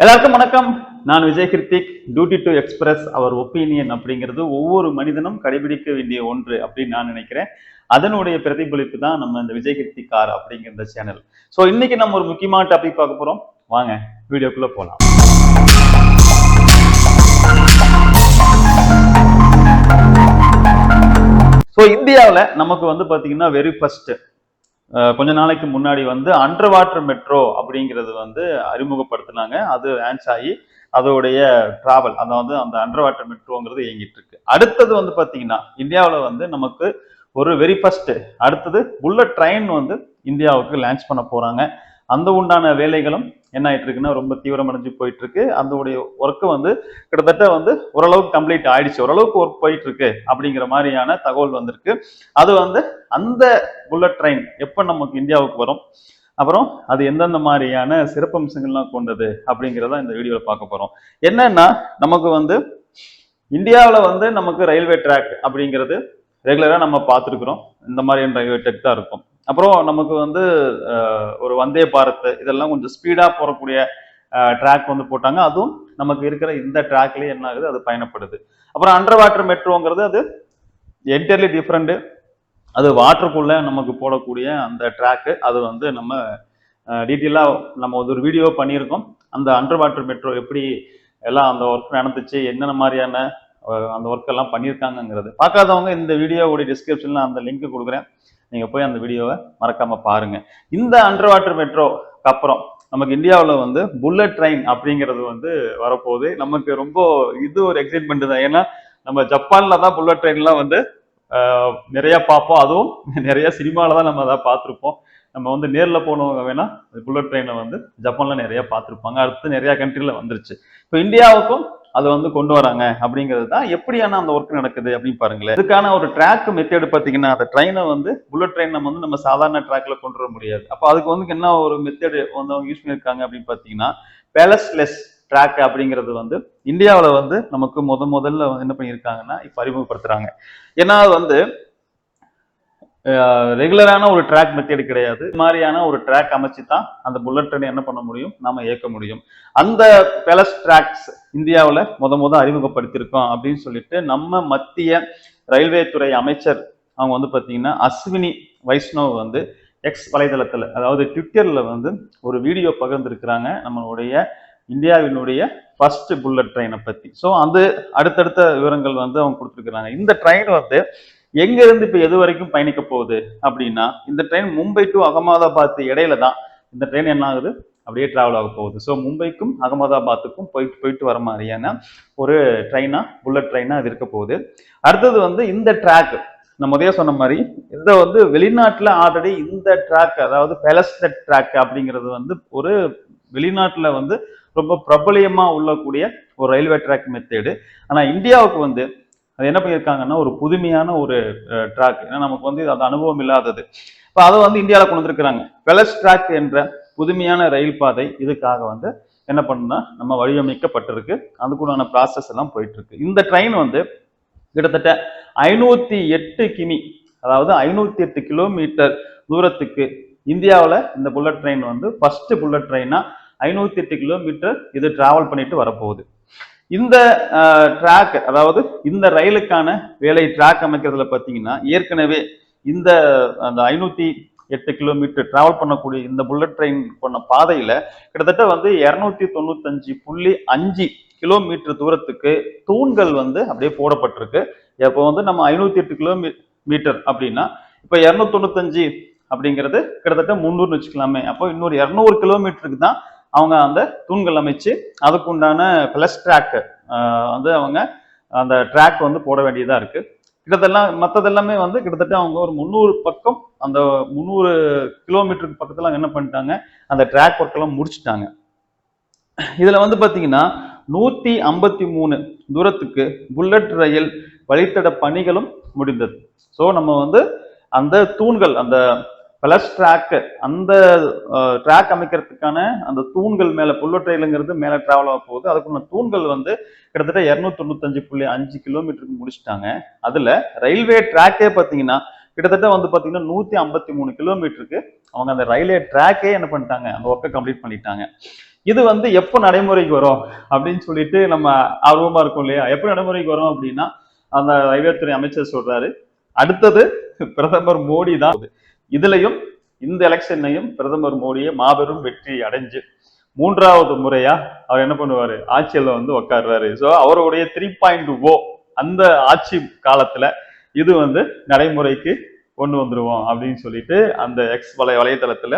எல்லாருக்கும் வணக்கம். நான் Vijay Kiruthik. Duty to express our opinion அப்படிங்கிறது ஒவ்வொரு மனிதனும் கடைபிடிக்க வேண்டிய ஒன்று அப்படின்னு நான் நினைக்கிறேன். அதனுடைய பிரதிபலிப்பு தான் நம்ம இந்த விஜய் கிருத்திக் கார் அப்படிங்கிற இந்த சேனல் ஸோ இன்னைக்கு நம்ம ஒரு முக்கியமான டாபிக் பார்க்க போறோம். வாங்க வீடியோக்குள்ள போகலாம் ஸோ இந்தியாவில் நமக்கு வந்து பார்த்தீங்கன்னா வெரி ஃபர்ஸ்ட் கொஞ்ச நாளைக்கு முன்னாடி வந்து அண்டர் வாட்டர் மெட்ரோ அப்படிங்கிறது வந்து அறிமுகப்படுத்தினாங்க. அது லான்ச் ஆகி அதோடைய டிராவல் அதாவது அந்த அண்டர் வாட்டர் மெட்ரோங்கிறது இயங்கிட்டு இருக்கு. அடுத்தது வந்து பார்த்தீங்கன்னா இந்தியாவில் வந்து நமக்கு ஒரு வெரி ஃபர்ஸ்ட் அடுத்தது புல்லட் ட்ரெயின் வந்து இந்தியாவுக்கு லான்ச் பண்ண போறாங்க. அந்த உண்டான வேலைகளும் என்ன ஆயிட்டு இருக்குன்னா ரொம்ப தீவிரமடைஞ்சு போயிட்டு இருக்கு அதோடைய ஒர்க்கு வந்து கிட்டத்தட்ட வந்து ஓரளவுக்கு கம்ப்ளீட் ஆயிடுச்சு. ஓரளவுக்கு ஒர்க் போயிட்டு இருக்கு அப்படிங்கிற மாதிரியான தகவல் வந்திருக்கு. அது வந்து அந்த புல்லட் ட்ரெயின் எப்போ நமக்கு இந்தியாவுக்கு வரும்? அப்புறம் அது எந்தெந்த மாதிரியான சிறப்பம்சங்கள்லாம் கொண்டது அப்படிங்கிறத இந்த வீடியோவில் பார்க்க போறோம். என்னன்னா நமக்கு வந்து இந்தியாவில் வந்து நமக்கு ரயில்வே ட்ராக் அப்படிங்கிறது ரெகுலராக நம்ம பார்த்துருக்குறோம். இந்த மாதிரியான ரயில்வே ட்ராக் தான் இருக்கும். அப்புறம் நமக்கு வந்து ஒரு வந்தே பாரத் இதெல்லாம் கொஞ்சம் ஸ்பீடாக போகக்கூடிய ட்ராக் வந்து போட்டாங்க. அதுவும் நமக்கு இருக்கிற இந்த ட்ராக்லேயே என்ன ஆகுது? அது பயணப்படுது. அப்புறம் அண்டர் வாட்டர் மெட்ரோங்கிறது அது என்டையர்லி டிஃப்ரெண்ட்டு அது வாட்டருக்குள்ளே நமக்கு போடக்கூடிய அந்த ட்ராக்கு அது வந்து நம்ம டீட்டெயிலாக நம்ம ஒரு வீடியோ பண்ணியிருக்கோம். அந்த அண்டர் வாட்டர் மெட்ரோ எப்படி எல்லாம் அந்த ஒர்க் நடந்துச்சு என்னென்ன மாதிரியான அந்த ஒர்க் எல்லாம் பண்ணியிருக்காங்கங்கிறது. பார்க்காதவங்க இந்த வீடியோவுடைய டிஸ்கிரிப்ஷனில் அந்த லிங்க் கொடுக்குறேன். நீங்கள் போய் அந்த வீடியோவை மறக்காம பாருங்க. இந்த அண்டர் வாட்டர் மெட்ரோக்கு அப்புறம் நமக்கு இந்தியாவில் வந்து புல்லட் ட்ரெயின் அப்படிங்கிறது வந்து வரப்போகுது. நமக்கு ரொம்ப இது ஒரு எக்ஸைட்மெண்ட் தான். ஏன்னா நம்ம ஜப்பானில் தான் புல்லட் ட்ரெயின்லாம் வந்து நிறையா நிறைய பார்ப்போம். அதுவும் நிறைய சினிமாவில் தான் நம்ம அதை பார்த்துருப்போம். நம்ம வந்து நேரில் போனவங்க வேணால் புல்லட் ட்ரெயினை வந்து ஜப்பானில் நிறைய பார்த்துருப்பாங்க. அடுத்து நிறையா கண்ட்ரியில் வந்துருச்சு. இப்போ இந்தியாவுக்கும் அது வந்து கொண்டு வராங்க அப்படிங்கிறது தான் எப்படியான அந்த ஒர்க் நடக்குது அப்படின்னு பாருங்களேன். இதுக்கான ஒரு ட்ராக் மெத்தேடு பார்த்தீங்கன்னா அந்த ட்ரெயினை வந்து புல்லட் ட்ரெயின் நம்ம வந்து நம்ம சாதாரண ட்ராக்ல கொண்டு வர முடியாது. அப்போ அதுக்கு வந்து என்ன ஒரு மெத்தேடு வந்து அவங்க யூஸ் பண்ணியிருக்காங்க அப்படின்னு பார்த்தீங்கன்னா பேலஸ்லெஸ் ட்ராக் அப்படிங்கிறது வந்து இந்தியாவில் வந்து நமக்கு முத முதல்ல வந்து என்ன பண்ணியிருக்காங்கன்னா இப்போ அறிமுகப்படுத்துறாங்க. ஏன்னா அது வந்து ரெகுலரான ஒரு ட்ராக் மெத்தேடு கிடையாது. இது மாதிரியான ஒரு ட்ராக் அமைச்சு தான் அந்த புல்லட் ட்ரெயின் என்ன பண்ண முடியும்? நாம இயக்க முடியும். அந்த பெலஸ் ட்ராக்ஸ் இந்தியாவில் முத முத அறிமுகப்படுத்தியிருக்கோம் அப்படின்னு சொல்லிட்டு நம்ம மத்திய ரயில்வே துறை அமைச்சர் அவங்க வந்து பார்த்தீங்கன்னா அஸ்வினி வைஷ்ணவ் வந்து எக்ஸ் வலைதளத்தில் அதாவது ட்விட்டரில் வந்து ஒரு வீடியோ பகிர்ந்துருக்கிறாங்க நம்மளுடைய இந்தியாவினுடைய ஃபர்ஸ்ட் புல்லட் ட்ரெயினை பற்றி ஸோ அது அடுத்தடுத்த விவரங்கள் வந்து அவங்க கொடுத்துருக்குறாங்க. இந்த ட்ரெயின் வந்து எங்க இருந்து இப்போ எது வரைக்கும் பயணிக்க போகுது அப்படின்னா இந்த ட்ரெயின் மும்பை டு அகமதாபாத் இடையில தான் இந்த ட்ரெயின் என்ன ஆகுது? அப்படியே டிராவல் ஆக போகுது. ஸோ மும்பைக்கும் அகமதாபாத்துக்கும் போயிட்டு போயிட்டு வர மாதிரியான ஒரு ட்ரெயினா புல்லட் ட்ரெயினா அது இருக்க போகுது. அடுத்தது வந்து இந்த ட்ராக் நம்ம முதல்ல சொன்ன மாதிரி இதை வந்து வெளிநாட்டில் ஆல்ரெடி இந்த ட்ராக் அதாவது பெலஸ்டட் ட்ராக் அப்படிங்கிறது வந்து ஒரு வெளிநாட்டில் வந்து ரொம்ப பிரபலியமாக உள்ளக்கூடிய ஒரு ரயில்வே ட்ராக் மெத்தேடு ஆனால் இந்தியாவுக்கு வந்து அது என்ன பண்ணியிருக்காங்கன்னா ஒரு புதுமையான ஒரு ட்ராக் ஏன்னா நமக்கு வந்து அது அனுபவம் இல்லாதது. இப்போ அதை வந்து இந்தியாவில் கொண்டு வந்திருக்கிறாங்க. பெலஸ் ட்ராக் என்ற புதுமையான ரயில் பாதை இதுக்காக வந்து என்ன பண்ணுன்னா நம்ம வடிவமைக்கப்பட்டிருக்கு. அதுக்குண்டான ப்ராசஸ் எல்லாம் போயிட்டு இருக்கு இந்த ட்ரெயின் வந்து கிட்டத்தட்ட ஐநூத்தி எட்டு கிமி அதாவது ஐநூத்தி எட்டு கிலோமீட்டர் தூரத்துக்கு இந்தியாவில் இந்த புல்லட் ட்ரெயின் வந்து ஃபர்ஸ்ட் புல்லட் ட்ரெயினா ஐநூத்தி எட்டு கிலோமீட்டர் இது டிராவல் பண்ணிட்டு வரப்போகுது. இந்த ட்ராக் அதாவது இந்த ரயிலுக்கான வேலை ட்ராக் அமைக்கிறதுல பார்த்தீங்கன்னா ஏற்கனவே இந்த அந்த ஐநூத்தி எட்டு கிலோமீட்டர் டிராவல் பண்ணக்கூடிய இந்த புல்லட் ட்ரெயின் பண்ண பாதையில கிட்டத்தட்ட வந்து இரநூத்தி தொண்ணூத்தஞ்சு புள்ளி அஞ்சு கிலோமீட்டர் தூரத்துக்கு தூண்கள் வந்து அப்படியே போடப்பட்டிருக்கு. இப்போ வந்து நம்ம ஐநூத்தி எட்டு கிலோமீ மீட்டர் அப்படின்னா இப்போ இரநூத்தொண்ணூத்தஞ்சு அப்படிங்கிறது கிட்டத்தட்ட முந்நூறுன்னு வச்சுக்கலாமே. அப்போ இன்னொரு இரநூறு கிலோமீட்டருக்கு தான் அவங்க அந்த தூண்கள் அமைச்சு அதுக்குண்டான பிளஸ் ட்ராக் வந்து அவங்க அந்த ட்ராக் வந்து போட வேண்டியதா இருக்கு. கிட்டத்தெல்லாம் மற்றதெல்லாமே வந்து கிட்டத்தட்ட அவங்க ஒரு முந்நூறு பக்கம் அந்த முந்நூறு கிலோமீட்டருக்கு பக்கத்தில் அவங்க என்ன பண்ணிட்டாங்க அந்த ட்ராக் ஒர்க் எல்லாம் முடிச்சிட்டாங்க. இதில் வந்து பார்த்தீங்கன்னா நூற்றி ஐம்பத்தி மூணு தூரத்துக்கு புல்லட் ரயில் வழித்தட பணிகளும் முடிந்தது. ஸோ நம்ம வந்து அந்த தூண்கள் அந்த பிளஸ் ட்ராக் அந்த ட்ராக் அமைக்கிறதுக்கான அந்த தூண்கள் மேல புல்லட் ரயிலுங்கிறது மேல டிராவல் ஆக போகுது. அதுக்குள்ள தூண்கள் வந்து கிட்டத்தட்ட இருநூத்தி தொண்ணூத்தஞ்சு புள்ளி அஞ்சு கிலோமீட்டருக்கு முடிச்சிட்டாங்க. அதுல ரயில்வே ட்ராக்கே பாத்தீங்கன்னா கிட்டத்தட்ட வந்து பாத்தீங்கன்னா நூத்தி ஐம்பத்தி மூணு கிலோமீட்டருக்கு அவங்க அந்த ரயில்வே ட்ராக்கே என்ன பண்ணிட்டாங்க அந்த ஒர்க்கை கம்ப்ளீட் பண்ணிட்டாங்க. இது வந்து எப்போ நடைமுறைக்கு வரும் அப்படின்னு சொல்லிட்டு நம்ம ஆர்வமா இருக்கும் இல்லையா? எப்போ நடைமுறைக்கு வரும் அப்படின்னா அந்த ரயில்வே துறை அமைச்சர் சொல்றாரு. அடுத்தது பிரதமர் மோடி தான். இதுலையும் இந்த எலெக்ஷன்லையும் பிரதமர் மோடியை மாபெரும் வெற்றி அடைஞ்சு மூன்றாவது முறையா அவர் என்ன பண்ணுவாரு? ஆட்சியில வந்து உட்கார்றாரு ஸோ அவருடைய த்ரீ பாயிண்ட் ஓ அந்த ஆட்சி காலத்துல இது வந்து நடைமுறைக்கு கொண்டு வந்துருவோம் அப்படின்னு சொல்லிட்டு அந்த எக்ஸ் வலை வலைதளத்துல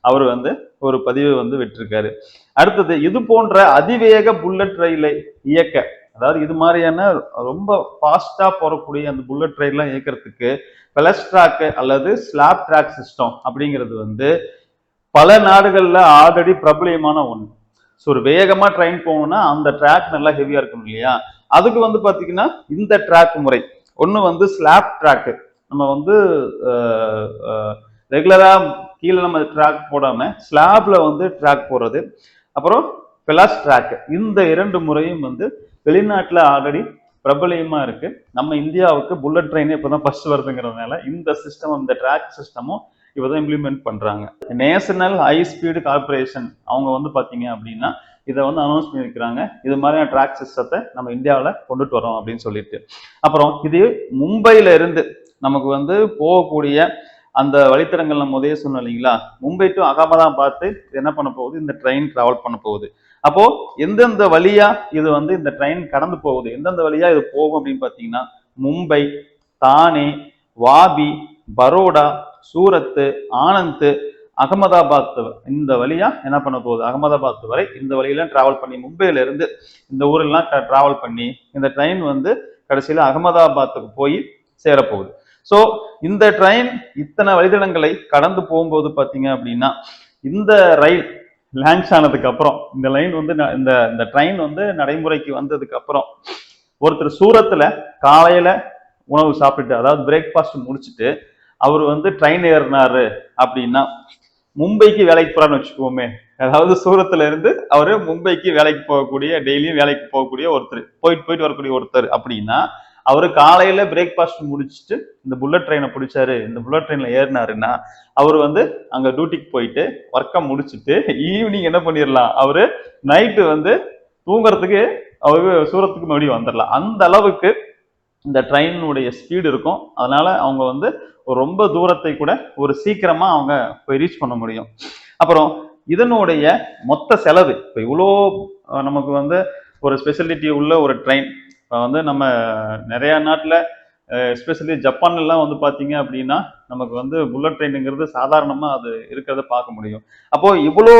அவர் வந்து ஒரு பதிவு வந்து விட்டிருக்காரு. அடுத்தது இது போன்ற அதிவேக புல்லட் ரயிலை இயக்க அதாவது இது மாதிரியான ரொம்ப ஃபாஸ்ட்டாக போகக்கூடிய அந்த புல்லட் ட்ரெயின்லாம் இயக்கிறதுக்கு பெலஸ் அல்லது ஸ்லாப் ட்ராக் சிஸ்டம் அப்படிங்கிறது வந்து பல நாடுகளில் ஆல்ரெடி பிரபலியமான ஒன்று ஸோ ஒரு வேகமாக ட்ரெயின் போகணும்னா அந்த ட்ராக் நல்லா ஹெவியாக இருக்கணும் இல்லையா? அதுக்கு வந்து பார்த்தீங்கன்னா இந்த ட்ராக் முறை. ஒன்று வந்து ஸ்லாப் ட்ராக்கு நம்ம வந்து ரெகுலராக கீழே நம்ம ட்ராக் போடாமல் ஸ்லாப்ல வந்து ட்ராக் போடுறது அப்புறம் பெலாஸ் ட்ராக் இந்த இரண்டு முறையும் வந்து வெளிநாட்டில் ஆல்ரெடி பிரபலியமா இருக்கு. நம்ம இந்தியாவுக்கு புல்லட் ட்ரெயினு இப்போ தான் ஃபர்ஸ்ட் வருதுங்கிறதுனால இந்த சிஸ்டம் இந்த ட்ராக் சிஸ்டமும் இப்போதான் இம்ப்ளிமெண்ட் பண்றாங்க. நேஷனல் ஹை ஸ்பீடு கார்பரேஷன் அவங்க வந்து பாத்தீங்க அப்படின்னா இதை வந்து அனௌன்ஸ் பண்ணியிருக்கிறாங்க. இது மாதிரியான ட்ராக் சிஸ்டத்தை நம்ம இந்தியாவில் கொண்டுட்டு வரோம் அப்படின்னு சொல்லிட்டு. அப்புறம் இது மும்பையில இருந்து நமக்கு வந்து போகக்கூடிய அந்த வழித்தடங்கள் நம்ம உதய சொன்னோம் இல்லைங்களா? மும்பை டு அகமதாபாத் என்ன பண்ண போகுது? இந்த ட்ரெயின் டிராவல் பண்ண போகுது. அப்போ எந்தெந்த வழியா இது வந்து இந்த ட்ரெயின் கடந்து போகுது? எந்தெந்த வழியா இது போகும் அப்படின்னு பார்த்தீங்கன்னா மும்பை தானே வாபி பரோடா சூரத்து ஆனந்த் அகமதாபாத் இந்த வழியா என்ன பண்ண போகுது? அகமதாபாத் வரை இந்த வழியில டிராவல் பண்ணி மும்பையில இருந்து இந்த ஊரெல்லாம் டிராவல் பண்ணி இந்த ட்ரெயின் வந்து கடைசியில அகமதாபாத்துக்கு போய் சேரப்போகுது. ஸோ இந்த ட்ரெயின் இத்தனை வழித்தடங்களை கடந்து போகும்போது பார்த்தீங்க அப்படின்னா இந்த ரயில் லான்ச் ஆனதுக்கு அப்புறம் இந்த லைன் வந்து ந- இந்த இந்த ட்ரெயின் வந்து நடைமுறைக்கு வந்ததுக்கு அப்புறம் ஒருத்தர் சூரத்துல காலையில உணவு சாப்பிட்டு அதாவது பிரேக்ஃபாஸ்ட் முடிச்சுட்டு அவர் வந்து ட்ரெயின் ஏறினாரு அப்படின்னா மும்பைக்கு வேலைக்கு போறான்னு வச்சுக்கோமே. அதாவது சூரத்துல இருந்து அவரு மும்பைக்கு வேலைக்கு போகக்கூடிய டெய்லியும் வேலைக்கு போகக்கூடிய ஒருத்தர் போயிட்டு போயிட்டு வரக்கூடிய ஒருத்தர் அப்படின்னா அவர் காலையில பிரேக்ஃபாஸ்ட் முடிச்சுட்டு இந்த புல்லட் ட்ரெயினை பிடிச்சாரு. இந்த புல்லட் ட்ரெயின்ல ஏறினாருன்னா அவர் வந்து அங்க டியூட்டிக்கு போயிட்டு ஒர்க்கை முடிச்சுட்டு ஈவினிங் என்ன பண்ணிடலாம் அவரு நைட்டு வந்து தூங்குறதுக்கு அவரு சூரத்துக்கு மறுபடியும் வந்துடலாம் அந்த அளவுக்கு இந்த ட்ரெயினுடைய ஸ்பீடு இருக்கும். அதனால அவங்க வந்து ரொம்ப தூரத்தை கூட ஒரு சீக்கிரமா அவங்க போய் ரீச் பண்ண முடியும். அப்புறம் இதனுடைய மொத்த செலவு இப்போ இவ்வளோ நமக்கு வந்து ஒரு ஸ்பெசிலிட்டி உள்ள ஒரு ட்ரெயின் வந்து நம்ம நிறையா நாட்டில் எஸ்பெஷலி ஜப்பான்லாம் வந்து பார்த்தீங்க அப்படின்னா நமக்கு வந்து புல்லட் ட்ரெயினுங்கிறது சாதாரணமாக அது இருக்கிறத பார்க்க முடியும். அப்போது இவ்வளோ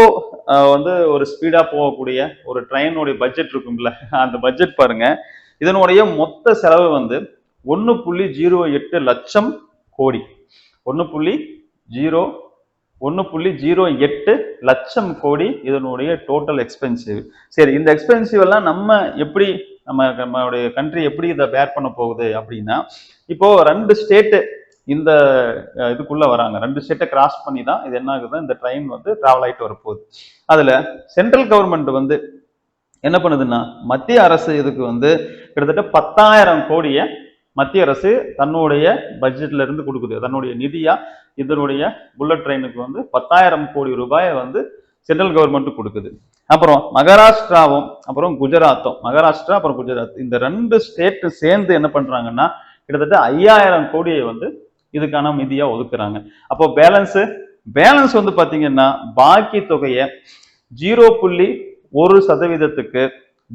வந்து ஒரு ஸ்பீடாக போகக்கூடிய ஒரு ட்ரெயினுடைய பட்ஜெட் இருக்கும்ல அந்த பட்ஜெட் பாருங்க. இதனுடைய மொத்த செலவு வந்து ஒன்று புள்ளி ஜீரோ எட்டு லட்சம் கோடி. ஒன்று புள்ளி ஜீரோ ஒன்று புள்ளி ஜீரோ எட்டு லட்சம் கோடி இதனுடைய டோட்டல் எக்ஸ்பென்சிவ் சரி இந்த எக்ஸ்பென்சிவ் எல்லாம் நம்ம எப்படி நம்ம நம்மளுடைய கண்ட்ரி எப்படி இதை பேர் பண்ண போகுது அப்படின்னா இப்போ ரெண்டு ஸ்டேட்டு இந்த இதுக்குள்ளே இதுக்குள்ள வராங்க. ரெண்டு ஸ்டேட்டை கிராஸ் பண்ணி தான் இது என்ன ஆகுது? இந்த ட்ரெயின் வந்து டிராவல் ஆகிட்டு வரப்போகுது. அதில் சென்ட்ரல் கவர்மெண்ட் வந்து என்ன பண்ணுதுன்னா மத்திய அரசு இதுக்கு வந்து கிட்டத்தட்ட பத்தாயிரம் கோடியை மத்திய அரசு தன்னுடைய பட்ஜெட்ல இருந்து கொடுக்குது. தன்னுடைய நிதியா இதனுடைய புல்லட் ட்ரெயினுக்கு வந்து பத்தாயிரம் கோடி ரூபாயை வந்து சென்ட்ரல் கவர்மெண்ட் கொடுக்குது. அப்புறம் மகாராஷ்டிராவும் அப்புறம் குஜராத்தும். மகாராஷ்டிரா அப்புறம் குஜராத். இந்த ரெண்டு ஸ்டேட் சேர்ந்து என்ன பண்றாங்கன்னா கிட்டத்தட்ட ஐயாயிரம் கோடியை வந்து இதுக்கான நிதியா ஒதுக்குறாங்க. அப்போ பேலன்ஸு பேலன்ஸ் வந்து பாத்தீங்கன்னா பாக்கி தொகையை ஜீரோ புள்ளி ஒரு சதவீதத்துக்கு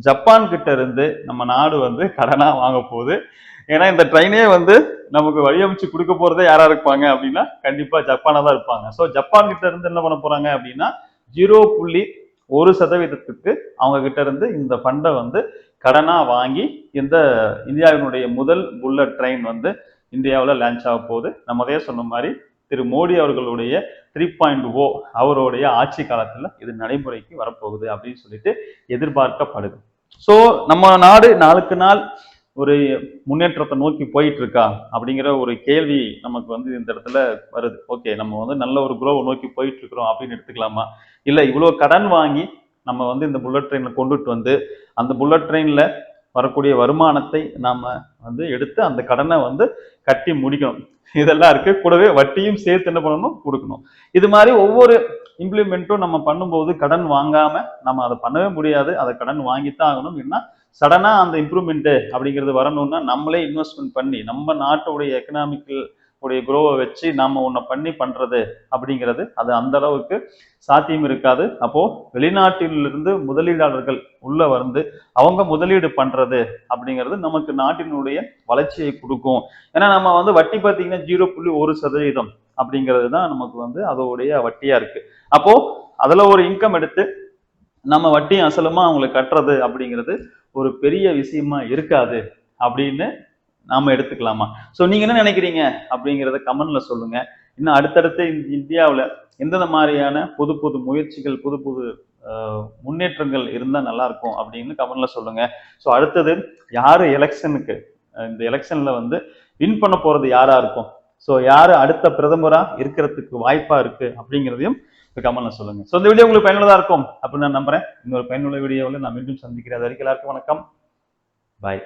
ஜப்பான் கிட்ட இருந்து நம்ம நாடு வந்து கடனா வாங்க போகுது. ஏன்னா இந்த ட்ரெயினே வந்து நமக்கு வழியமைச்சு கொடுக்க போறதே யாரா இருப்பாங்க அப்படின்னா கண்டிப்பா ஜப்பானா தான் இருப்பாங்க. ஸோ ஜப்பான் கிட்ட இருந்து என்ன பண்ண போறாங்க அப்படின்னா ஜீரோ புள்ளி ஒரு சதவீதத்துக்கு அவங்க கிட்ட இருந்து இந்த ஃபண்டை வந்து கடனாக வாங்கி இந்த இந்தியாவினுடைய முதல் புல்லட் ட்ரெயின் வந்து இந்தியாவில் லான்ச் ஆக போகுது. நம்ம அதே சொன்ன மாதிரி திரு மோடி அவர்களுடைய த்ரீ பாயிண்ட் ஓ அவருடைய ஆட்சி காலத்தில் இது நடைமுறைக்கு வரப்போகுது அப்படின்னு சொல்லிட்டு எதிர்பார்க்கப்படுது. ஸோ நம்ம நாடு நாளுக்கு நாள் ஒரு முன்னேற்றத்தை நோக்கி போயிட்டு இருக்கா அப்படிங்கிற ஒரு கேள்வி நமக்கு வந்து இந்த இடத்துல வருது. ஓகே நம்ம வந்து நல்ல ஒரு குரோவை நோக்கி போயிட்டு இருக்கிறோம் அப்படின்னு எடுத்துக்கலாமா? இல்லை இவ்வளோ கடன் வாங்கி நம்ம வந்து இந்த புல்லட் ட்ரெயினில் கொண்டுட்டு வந்து அந்த புல்லட் ட்ரெயினில் வரக்கூடிய வருமானத்தை நாம் வந்து எடுத்து அந்த கடனை வந்து கட்டி முடிக்கணும். இதெல்லாம் இருக்கு. கூடவே வட்டியும் சேர்த்து என்ன பண்ணணும்? கொடுக்கணும். இது மாதிரி ஒவ்வொரு இம்ப்ளிமெண்ட்டும் நம்ம பண்ணும்போது கடன் வாங்காம நம்ம அதை பண்ணவே முடியாது. அதை கடன் வாங்கித்தான் ஆகணும். ஏன்னா சடனாக அந்த இம்ப்ரூவ்மெண்ட்டு அப்படிங்கிறது வரணும்னா நம்மளே இன்வெஸ்ட்மெண்ட் பண்ணி நம்ம நாட்டுடைய எக்கனாமிக்கல் உடைய குரோவை வச்சு நாம் ஒன்றை பண்ணி பண்ணுறது அப்படிங்கிறது அது அந்த அளவுக்கு சாத்தியம் இருக்காது. அப்போது வெளிநாட்டிலிருந்து முதலீடாளர்கள் உள்ளே வந்து அவங்க முதலீடு பண்ணுறது அப்படிங்கிறது நமக்கு நாட்டினுடைய வளர்ச்சியை கொடுக்கும். ஏன்னா நம்ம வந்து வட்டி பார்த்தீங்கன்னா ஜீரோ புள்ளி ஒரு சதவீதம் அப்படிங்கிறது தான் நமக்கு வந்து அதோடைய வட்டியாக இருக்குது அப்போது அதில் ஒரு இன்கம் எடுத்து நம்ம வட்டியும் அசலமாக அவங்களுக்கு கட்டுறது அப்படிங்கிறது ஒரு பெரிய விஷயமா இருக்காது அப்படின்னு நாம எடுத்துக்கலாமா? ஸோ நீங்க என்ன நினைக்கிறீங்க அப்படிங்கிறத கமெண்ட்ல சொல்லுங்க. இன்னும் அடுத்தடுத்து இந்த எந்தெந்த மாதிரியான புது புது முயற்சிகள் புது புது முன்னேற்றங்கள் இருந்தா நல்லா இருக்கும் அப்படின்னு கமெண்ட்ல சொல்லுங்க. ஸோ அடுத்தது யாரு எலெக்ஷனுக்கு இந்த எலெக்ஷன்ல வந்து வின் பண்ண போறது யாரா இருக்கும்? ஸோ யாரு அடுத்த பிரதமராக இருக்கிறதுக்கு வாய்ப்பா இருக்கு அப்படிங்கிறதையும் கமெண்ட்ல சொல்லுங்க. ஸோ இந்த வீடியோ உங்களுக்கு பயனுள்ளதா இருக்கும் அப்படின்னு நான் நம்புறேன். இன்னொரு பயனுள்ள வீடியோவில் நான் மீண்டும் சந்திக்கிறேன். அது வரைக்கும் எல்லாருக்கும் வணக்கம். பாய்